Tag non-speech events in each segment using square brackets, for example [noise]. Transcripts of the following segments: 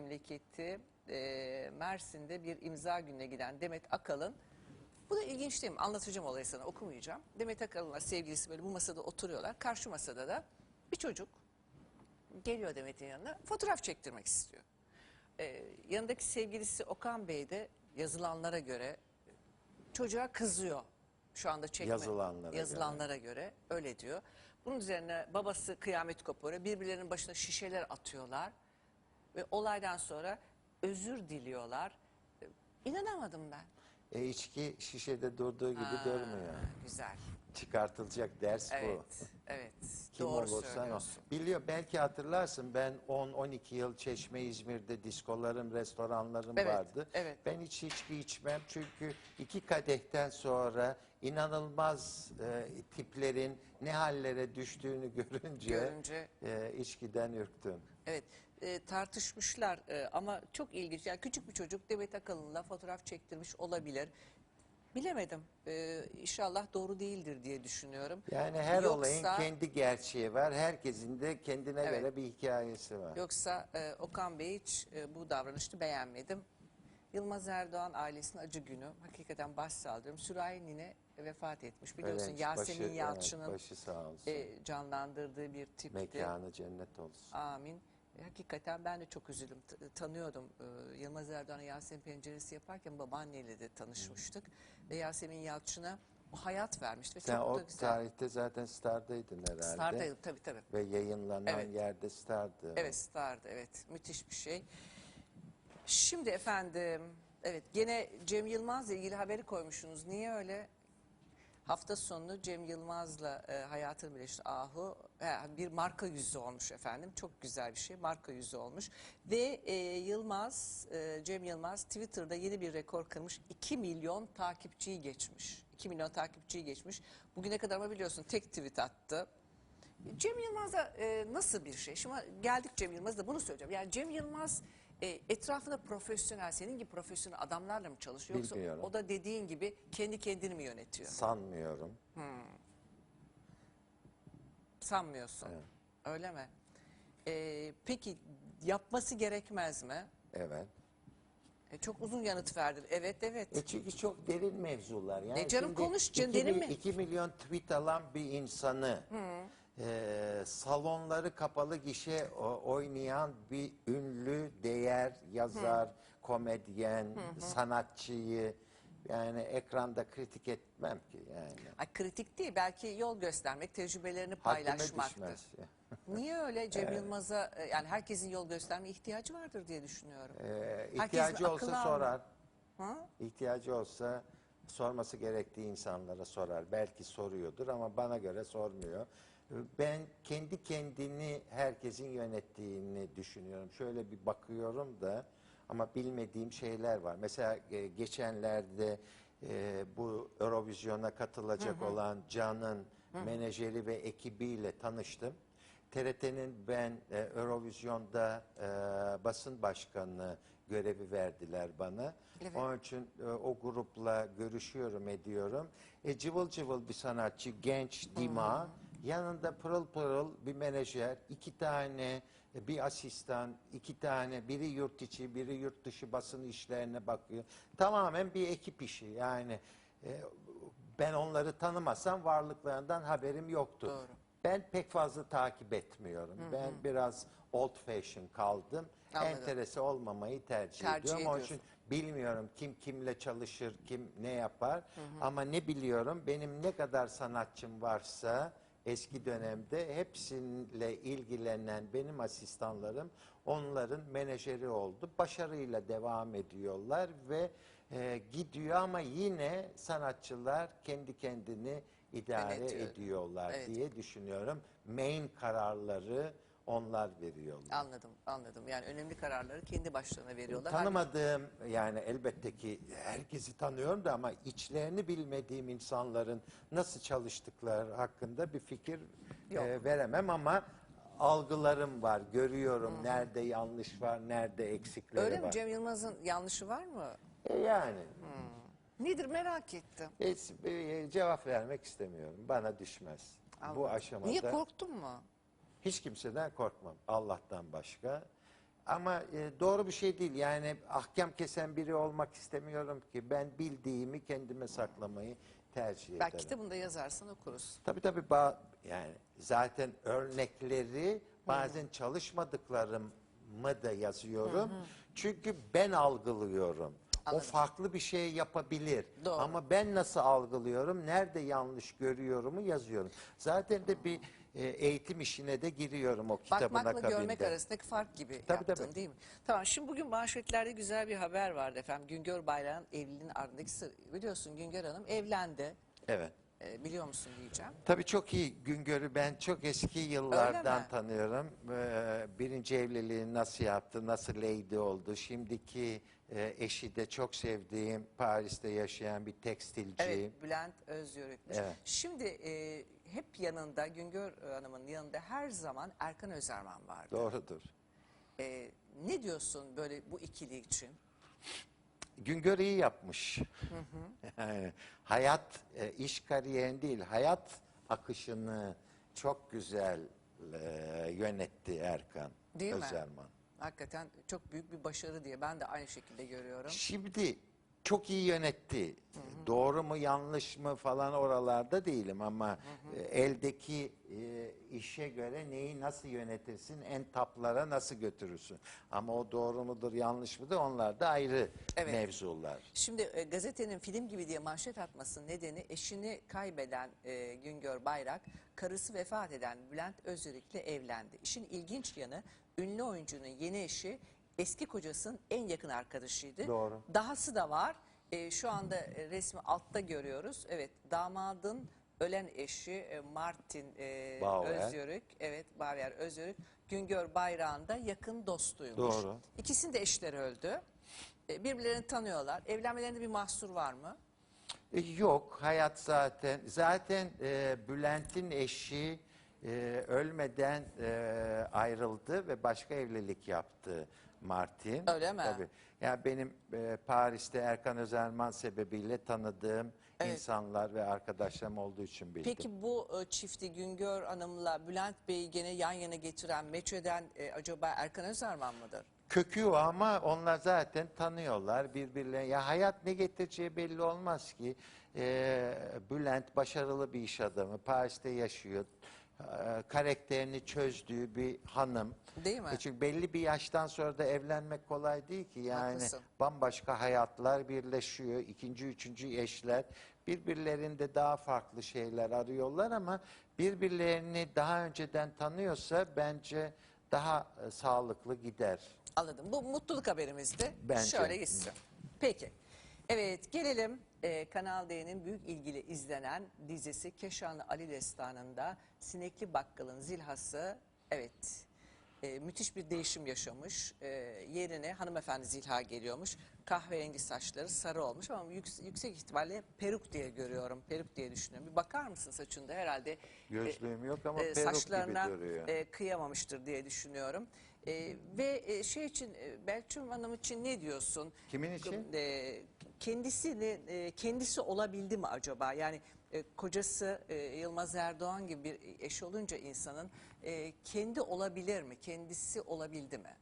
memleketi e, Mersin'de bir imza gününe giden Demet Akalın. Bu da ilginç değil mi? Anlatacağım olayı sana okumayacağım. Demet Akalın'la sevgilisi böyle bu masada oturuyorlar. Karşı masada da bir çocuk geliyor Demet'in yanına fotoğraf çektirmek istiyor. Ee, yanındaki sevgilisi Okan Bey de yazılanlara göre çocuğa kızıyor. Şu anda çekme. Yazılanlara yazılanlara göre. öyle diyor. Bunun üzerine babası kıyamet kopuyor. Birbirlerinin başına şişeler atıyorlar. Ve olaydan sonra özür diliyorlar. Ee, İnanamadım ben. E, içki şişede durduğu gibi Ha, durmuyor. Güzel. Çıkartılacak ders bu. Evet. Evet. Kim Doğru olursan o. Biliyor belki hatırlarsın ben 10-12 yıl Çeşme İzmir'de diskolarım, restoranlarım Evet, vardı. evet. Ben hiç içki içmem çünkü iki kadehten sonra inanılmaz e, tiplerin ne hallere düştüğünü görünce, Görünce. e, içkiden ürktüm. Evet e, tartışmışlar e, ama çok ilginç. Yani küçük bir çocuk Demet Akalın'la fotoğraf çektirmiş olabilir. Bilemedim. E, inşallah doğru değildir diye düşünüyorum. Yani her Yoksa- olayın kendi gerçeği var. Herkesin de kendine Evet. göre bir hikayesi var. Yoksa e, Okan Bey hiç e, bu davranışı beğenmedim. Yılmaz Erdoğan ailesinin acı günü. Hakikaten başsağlıyorum. Sürahi Nine vefat etmiş. Biliyorsun Evet, Yasemin başı- evet, Yalçın'ın başı sağ olsun. e, canlandırdığı bir tipti. Mekanı cennet olsun. Amin. Hakikaten ben de çok üzüldüm. T- tanıyordum. Ee, Yılmaz Erdoğan'a Yasemin Penceresi yaparken babaanneyle de tanışmıştık. Ve Yasemin Yalçın'a o hayat vermişti. Ve Sen çok o da güzel. tarihte zaten Star'daydın herhalde. Star'daydım tabii tabii. Ve yayınlanan Evet. yerde Star'dı. Evet Star'dı evet. Müthiş bir şey. Şimdi efendim evet gene Cem Yılmaz'la ilgili haberi koymuşsunuz. Niye öyle? Hafta sonu Cem Yılmaz'la e, hayatını birleştiren Ahu e, bir marka yüzü olmuş efendim. Çok güzel bir şey. Marka yüzü olmuş. Ve e, Yılmaz, e, Cem Yılmaz Twitter'da yeni bir rekor kırmış. 2 milyon takipçiyi geçmiş. 2 milyon takipçiyi geçmiş. Bugüne kadar ama biliyorsun tek tweet attı. Cem Yılmaz'a e, nasıl bir şey? Şimdi geldik Cem Yılmaz'a bunu söyleyeceğim. Yani Cem Yılmaz e, etrafında profesyonel, senin gibi profesyonel adamlarla mı çalışıyor? Yoksa Bilmiyorum. o da dediğin gibi kendi kendini mi yönetiyor? Sanmıyorum. Sanmıyorsun. Öyle mi? E, peki yapması gerekmez mi? Evet. E, çok uzun yanıt verdin. Evet evet. E çünkü çok derin mevzular. Yani E canım konuş, canım, derin mi- mi? iki milyon tweet alan bir insanı e, salonları kapalı gişe o- oynayan bir ünlü, değer, yazar, komedyen, sanatçıyı yani ekranda kritik etmem ki yani. Ay, kritik değil belki yol göstermek, tecrübelerini Haddime paylaşmaktır. düşmez. [laughs] Niye öyle Cem Yılmaz'a e, yani herkesin yol gösterme ihtiyacı vardır diye düşünüyorum. Herkesin ihtiyacı olsa sorar. Ha? İhtiyacı olsa sorması gerektiği insanlara sorar. Belki soruyordur ama bana göre sormuyor. Ben kendi kendini herkesin yönettiğini düşünüyorum. Şöyle bir bakıyorum da ama bilmediğim şeyler var. Mesela e, geçenlerde e, bu Eurovision'a katılacak olan Can'ın menajeri ve ekibiyle tanıştım. TRT'nin ben e, Eurovision'da e, basın başkanı görevi verdiler bana. Evet. Onun için e, o grupla görüşüyorum, ediyorum. E, cıvıl cıvıl bir sanatçı, genç, dima. Yanında pırıl pırıl bir menajer, iki tane e, bir asistan, iki tane, biri yurt içi, biri yurt dışı basın işlerine bakıyor. Tamamen bir ekip işi yani. e, ben onları tanımasam varlıklarından haberim yoktu. Doğru. Ben pek fazla takip etmiyorum. Ben biraz old fashion kaldım. Anladım. Enterese olmamayı tercih, Tercih ediyorum. Onun ediyorsun. için bilmiyorum kim kimle çalışır, kim ne yapar. Ama ne biliyorum benim ne kadar sanatçım varsa eski dönemde hepsiyle ilgilenen benim asistanlarım onların menajeri oldu. Başarıyla devam ediyorlar ve e, gidiyor ama yine sanatçılar kendi kendini idare Yönetiyor. ediyorlar Evet. diye düşünüyorum. Main kararları onlar veriyorlar. Anladım, anladım. Yani önemli kararları kendi başlarına veriyorlar. Tanımadığım yani elbette ki herkesi tanıyorum da ama içlerini bilmediğim insanların nasıl çalıştıkları hakkında bir fikir Yok. e, veremem ama algılarım var, görüyorum nerede yanlış var, nerede eksikleri Öyle mi? var. Cem Yılmaz'ın yanlışı var mı? E, yani Nedir merak ettim. hiç, e, cevap vermek istemiyorum. Bana düşmez. Bu Anladım. aşamada Niye korktun mu? Hiç kimseden korkmam Allah'tan başka. ama e, doğru bir şey değil. Yani ahkam kesen biri olmak istemiyorum ki. Ben bildiğimi kendime saklamayı tercih ederim. Belki kitabında yazarsan okuruz. Tabii tabii ba- yani zaten örnekleri bazen çalışmadıklarımı da yazıyorum. Çünkü ben algılıyorum. Anladım. O farklı bir şey yapabilir. Doğru. Ama ben nasıl algılıyorum, nerede yanlış görüyorumu yazıyorum. Zaten de bir e, eğitim işine de giriyorum o kitabın Bakmakla akabinde. görmek arasındaki fark gibi Tabii, yaptın tabii. değil mi? Tamam şimdi bugün manşetlerde güzel bir haber vardı efendim. Güngör Bayrak'ın evliliğinin ardındaki. Biliyorsun Güngör Hanım evlendi. Evet. Ee, biliyor musun diyeceğim. Tabii çok iyi Güngör'ü ben çok eski yıllardan tanıyorum. Ee, birinci evliliğini nasıl yaptı, nasıl lady oldu. Şimdiki e, eşi de çok sevdiğim Paris'te yaşayan bir tekstilci. Evet Bülent Özyörükmüş. Evet. Şimdi e, hep yanında Güngör Hanım'ın yanında her zaman Erkan Özerman vardı. Doğrudur. E, ne diyorsun böyle bu ikili için? Güngör iyi yapmış. Yani hayat, e, iş kariyerini değil, hayat akışını çok güzel e, yönetti Erkan Değil mi? Hakikaten çok büyük bir başarı diye ben de aynı şekilde görüyorum. Şimdi çok iyi yönetti. Doğru mu yanlış mı falan oralarda değilim ama e, eldeki e, işe göre neyi nasıl yönetirsin, en taplara nasıl götürürsün. Ama o doğru mudur yanlış mıdır onlar da ayrı Evet. mevzular. Şimdi e, gazetenin film gibi diye manşet atmasının nedeni eşini kaybeden e, Güngör Bayrak, karısı vefat eden Bülent Özürük'le evlendi. İşin ilginç yanı ünlü oyuncunun yeni eşi eski kocasının en yakın arkadaşıydı. Doğru. Dahası da var. E, şu anda e, resmi altta görüyoruz. Evet damadın ölen eşi e, Martin e, Bauer. Özyörük, evet Bauer Özyörük, Güngör Bayrak'ın da yakın dostuymuş. Doğru. İkisinin de eşleri öldü. E, Birbirlerini tanıyorlar. Evlenmelerinde bir mahsur var mı? E, Yok, hayat zaten. Zaten e, Bülent'in eşi e, ölmeden e, ayrıldı ve başka evlilik yaptı Martin. Öyle mi? Tabii. Ya benim e, Paris'te Erkan Özerman sebebiyle tanıdığım Evet. insanlar ve arkadaşlarım olduğu için bildim. Peki bu e, çifti Güngör Hanım'la Bülent Bey'i gene yan yana getiren, meç eden e, acaba Erkan Özerman mıdır? Kökü o ama onlar zaten tanıyorlar birbirlerine. Ya hayat ne getireceği belli olmaz ki. Ee, Bülent başarılı bir iş adamı. Paris'te yaşıyor. Ee, karakterini çözdüğü bir hanım. Değil mi? E çünkü belli bir yaştan sonra da evlenmek kolay değil ki. Yani Haklısın. bambaşka hayatlar birleşiyor. İkinci, üçüncü eşler birbirlerinde daha farklı şeyler arıyorlar ama birbirlerini daha önceden tanıyorsa bence daha e, sağlıklı gider. Anladım. Bu mutluluk haberimizdi. Bence. Şöyle gitsin. Peki. Evet gelelim e, Kanal D'nin büyük ilgili izlenen dizisi Keşanlı Ali Destanı'nda Sinekli Bakkal'ın zilhası evet e, müthiş bir değişim yaşamış. E, yerine hanımefendi zilha geliyormuş. Kahverengi saçları sarı olmuş ama yük- yüksek ihtimalle peruk diye görüyorum. Peruk diye düşünüyorum. Bir bakar mısın saçında herhalde e, Gözlüğüm yok ama e, peruk saçlarına gibi duruyor. e, kıyamamıştır diye düşünüyorum. E, ve e, şey için e, Belçin Hanım için ne diyorsun? Kimin için? E, kendisini e, kendisi olabildi mi acaba? Yani e, kocası e, Yılmaz Erdoğan gibi bir eş olunca insanın e, kendi olabilir mi? Kendisi olabildi mi?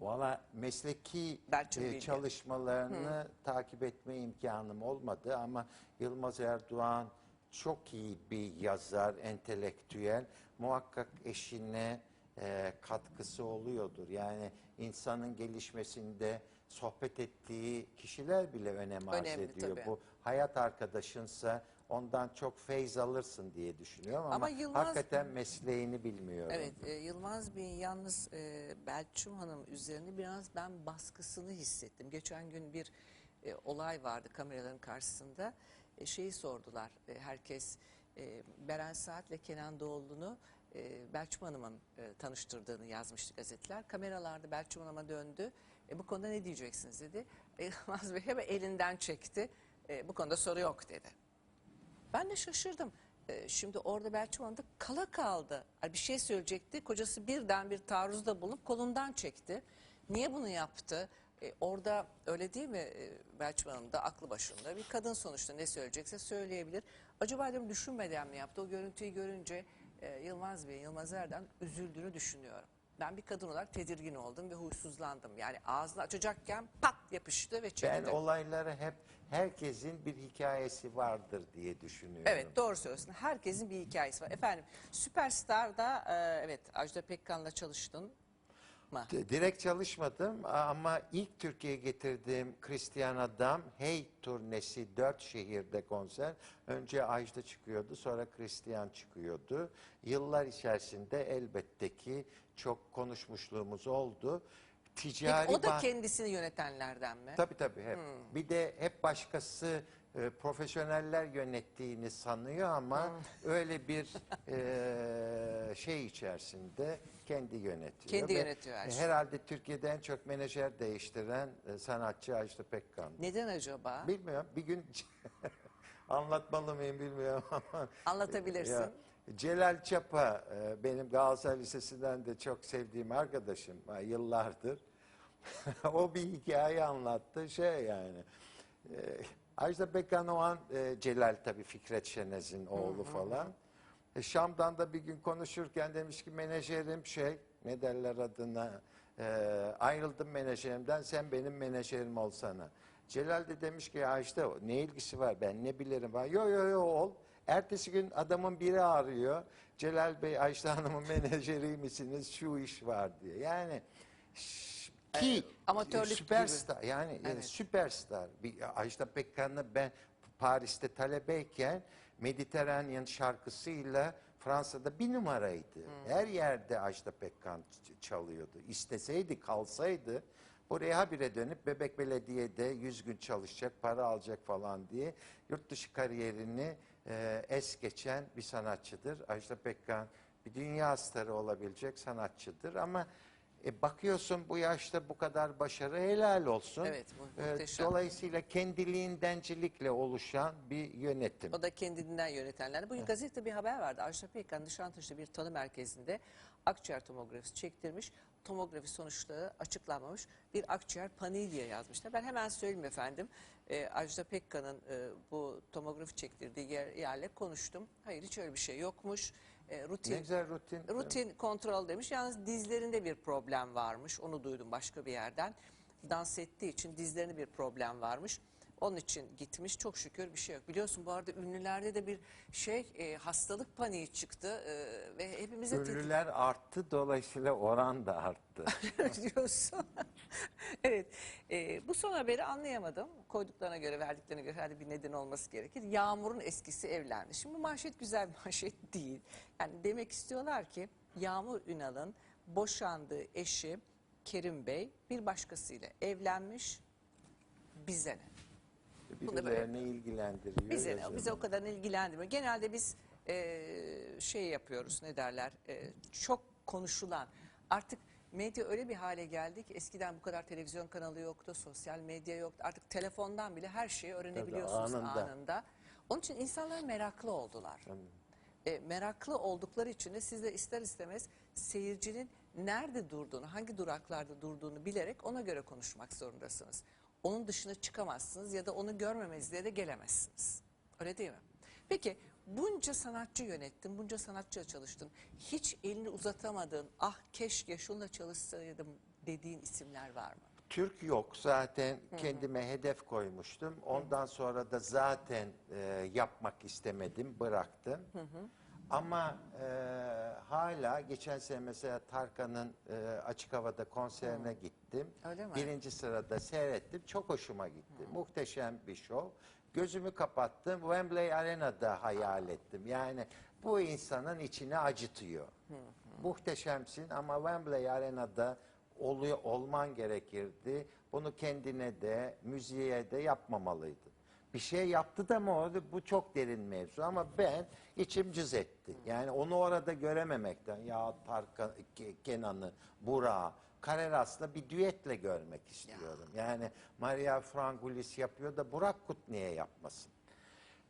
Valla mesleki e, çalışmalarını takip etme imkanım olmadı ama Yılmaz Erdoğan çok iyi bir yazar, entelektüel. Muhakkak eşine e, katkısı oluyordur. Yani insanın gelişmesinde sohbet ettiği kişiler bile önem arz Önemli, ediyor. tabii. Bu hayat arkadaşınsa ondan çok feyz alırsın diye düşünüyorum ama, Ama Yılmaz- hakikaten mesleğini bilmiyorum. Evet, e, Yılmaz Bey'in yalnız e, Belçum Hanım üzerine biraz ben baskısını hissettim. Geçen gün bir e, olay vardı kameraların karşısında. E, şeyi sordular e, herkes e, Beren Saat ile Kenan Doğulu'nu e, Belçum Hanım'ın e, tanıştırdığını yazmıştı gazeteler. Kameralarda Belçum Hanım'a döndü. E, bu konuda ne diyeceksiniz dedi. E, [laughs] Bey hemen elinden çekti. E, bu konuda soru yok dedi. Ben de şaşırdım. Ee, şimdi orada Belçim Hanım da kala kaldı. Ay, Bir şey söyleyecekti. Kocası birden bir taarruzda bulunup kolundan çekti. Niye bunu yaptı? Ee, orada öyle değil mi ee, Belçim Hanım da aklı başında bir kadın sonuçta ne söyleyecekse söyleyebilir. Acaba dedim düşünmeden mi yaptı? O görüntüyü görünce e, Yılmaz Bey, Yılmaz Erdoğan üzüldüğünü düşünüyorum. Ben bir kadın olarak tedirgin oldum ve huysuzlandım. Yani ağzını açacakken pat yapıştı ve Ben çekti. olayları hep herkesin bir hikayesi vardır diye düşünüyorum. Evet doğru söylüyorsun. Herkesin bir hikayesi var. Efendim Süperstar'da e, evet Ajda Pekkan'la çalıştın D- Direkt çalışmadım ama ilk Türkiye'ye getirdiğim Christian Adam Hey turnesi dört şehirde konser. Önce Ajda çıkıyordu sonra Christian çıkıyordu. Yıllar içerisinde elbette ki çok konuşmuşluğumuz oldu. Ticari Peki, o da kendisini yönetenlerden mi? Tabii tabii hep. Hmm. Bir de hep başkası e, profesyoneller yönettiğini sanıyor ama öyle bir e, şey içerisinde kendi yönetiyor. Kendi Ve yönetiyor her şeyi. Herhalde Türkiye'de en çok menajer değiştiren e, sanatçı Ajda Pekkan. Neden acaba? Bilmiyorum bir gün [laughs] anlatmalı mıyım bilmiyorum ama. Anlatabilirsin. Ya, Celal Çapa e, benim Galatasaray Lisesi'nden de çok sevdiğim arkadaşım ha, yıllardır. [laughs] o bir hikaye anlattı şey yani. E, Ajda Pekkan o an e, Celal tabii Fikret Şenez'in oğlu falan. E, Şam'dan da bir gün konuşurken demiş ki menajerim şey ne derler adına e, ayrıldım menajerimden sen benim menajerim olsana. Celal de demiş ki ya işte ne ilgisi var ben ne bilirim falan. Yo yo yo ol. Ertesi gün adamın biri arıyor. Celal Bey Ajda Hanım'ın [laughs] menajeri misiniz şu iş var diye. Yani ş- ki amatörlük gibi. süperstar yani e, Evet. süperstar. Bir Ajda Pekkan'ı ben Paris'te talebeyken Mediterranean şarkısıyla Fransa'da bir numaraydı. Her yerde Ajda Pekkan çalıyordu. İsteseydi, kalsaydı buraya habire dönüp Bebek Belediye'de 100 gün çalışacak, para alacak falan diye yurt dışı kariyerini e, es geçen bir sanatçıdır. Ajda Pekkan bir dünya starı olabilecek sanatçıdır ama e, bakıyorsun bu yaşta bu kadar başarı helal olsun. Evet, mu- E, muhteşem. dolayısıyla kendiliğindencilikle oluşan bir yönetim. O da kendinden yönetenler. Bugün gazetede bir haber vardı. Ajda Pekkan Nişantaşı'da bir tanı merkezinde akciğer tomografisi çektirmiş. Tomografi sonuçları açıklanmamış. Bir akciğer paniği diye yazmışlar. Ben hemen söyleyeyim efendim. Ee, Ajda Pekkan'ın e, bu tomografi çektirdiği yer, yerle konuştum. Hayır hiç öyle bir şey yokmuş. E, rutin Ne güzel rutin. Rutin kontrol demiş. Yalnız dizlerinde bir problem varmış. Onu duydum başka bir yerden. Dans ettiği için dizlerinde bir problem varmış. Onun için gitmiş. Çok şükür bir şey yok. Biliyorsun bu arada ünlülerde de bir şey e, hastalık paniği çıktı. E, ve hepimize tedirgin Ünlüler arttı dolayısıyla oran da arttı. [laughs] diyorsun. [laughs] evet. e, bu son haberi anlayamadım. Koyduklarına göre, verdiklerine göre herhalde bir neden olması gerekir. Yağmur'un eskisi evlendi. Şimdi bu manşet güzel bir [laughs] manşet değil. Yani demek istiyorlar ki Yağmur Ünal'ın boşandığı eşi Kerim Bey bir başkasıyla evlenmiş. Bize ne? Böyle- Birilerini ilgilendiriyor. Bize ne? Bize o kadar ilgilendirmiyor. Genelde biz e, şey yapıyoruz ne derler e, çok konuşulan artık medya öyle bir hale geldi ki eskiden bu kadar televizyon kanalı yoktu, sosyal medya yoktu. Artık telefondan bile her şeyi öğrenebiliyorsunuz anında. anında. Onun için insanlar meraklı oldular. E, meraklı oldukları için de siz de ister istemez seyircinin nerede durduğunu, hangi duraklarda durduğunu bilerek ona göre konuşmak zorundasınız. Onun dışına çıkamazsınız ya da onu görmemezliğe de gelemezsiniz. Öyle değil mi? Peki bunca sanatçı yönettin, bunca sanatçıyla çalıştın. Hiç elini uzatamadığın, ah keşke şunla çalışsaydım dediğin isimler var mı? Türk yok zaten kendime hedef koymuştum. Ondan sonra da zaten e, yapmak istemedim, bıraktım. Ama e, hala geçen sene mesela Tarkan'ın e, açık havada konserine gittim. Öyle mi? Birinci sırada seyrettim. Çok hoşuma gitti. Muhteşem bir şov. Gözümü kapattım. Wembley Arena'da hayal ettim. Yani bu insanın içini acıtıyor. Muhteşemsin ama Wembley Arena'da oluyor olman gerekirdi. Bunu kendine de, müziğe de yapmamalıydı. Bir şey yaptı da mı orada bu çok derin mevzu ama ben içim cız etti. Yani onu orada görememekten ya Tarkan, Ke- Kenan'ı, Burak'ı, Kareras'la bir düetle görmek istiyorum. Yani Maria Frangulis yapıyor da Burak Kut niye yapmasın?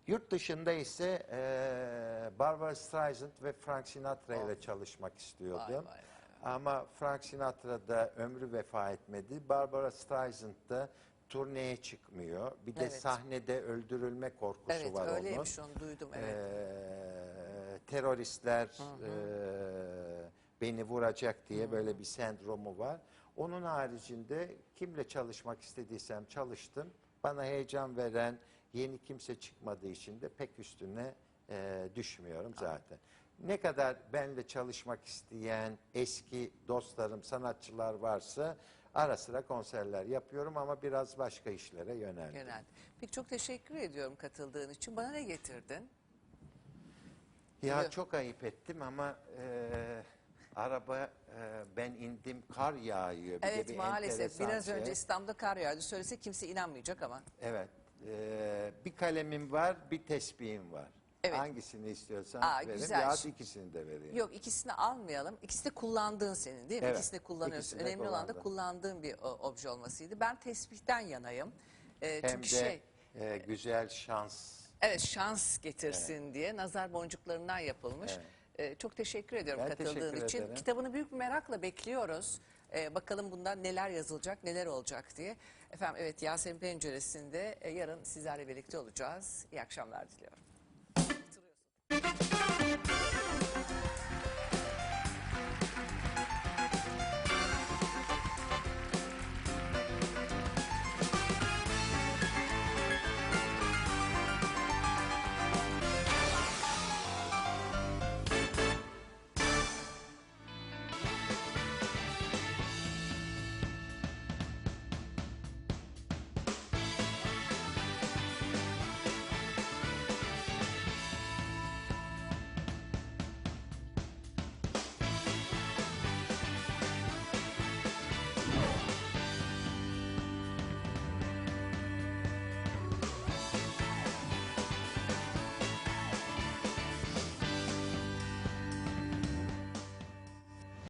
Yurt dışında ise eee Barbara Streisand ve Frank Sinatra ile çalışmak istiyordum. Vay, vay, vay, Ama Frank Sinatra da ömrü vefa etmedi. Barbara Streisand da turneye çıkmıyor. Bir de Evet. sahnede öldürülme korkusu Evet var öyleymiş onun. onu duydum evet. Eee, teröristler eee, beni vuracak diye böyle bir sendromu var. Onun haricinde kimle çalışmak istediysem çalıştım. Bana heyecan veren yeni kimse çıkmadığı için de pek üstüne e, düşmüyorum zaten. Ne kadar benle çalışmak isteyen eski dostlarım, sanatçılar varsa ara sıra konserler yapıyorum ama biraz başka işlere yöneldim. Genel. Peki çok teşekkür ediyorum katıldığın için. Bana ne getirdin? Ya Biliyor- çok ayıp ettim ama e, araba e, ben indim kar yağıyor. Bir de evet bir maalesef biraz şey. önce İstanbul'da kar yağdı. Söylese kimse inanmayacak ama. Evet. e, bir kalemim var, bir tesbihim var. Evet. Hangisini istiyorsan Aa, vereyim. güzel. Ya ikisini de vereyim. Yok ikisini almayalım. İkisi de kullandığın senin değil mi? Evet, İkisini kullanıyorsun. ikisini Önemli olan da kullandım. kullandığın bir o, obje olmasıydı. Ben tesbihten yanayım. Ee, Hem çünkü de şey e, güzel şans. evet şans getirsin diye nazar boncuklarından yapılmış. Ee, çok teşekkür ediyorum Ben katıldığın teşekkür için. ederim. Kitabını büyük bir merakla bekliyoruz. Ee, bakalım bundan neler yazılacak, neler olacak diye. Efendim evet Yasemin Penceresi'nde e, yarın sizlerle birlikte olacağız. İyi akşamlar diliyorum.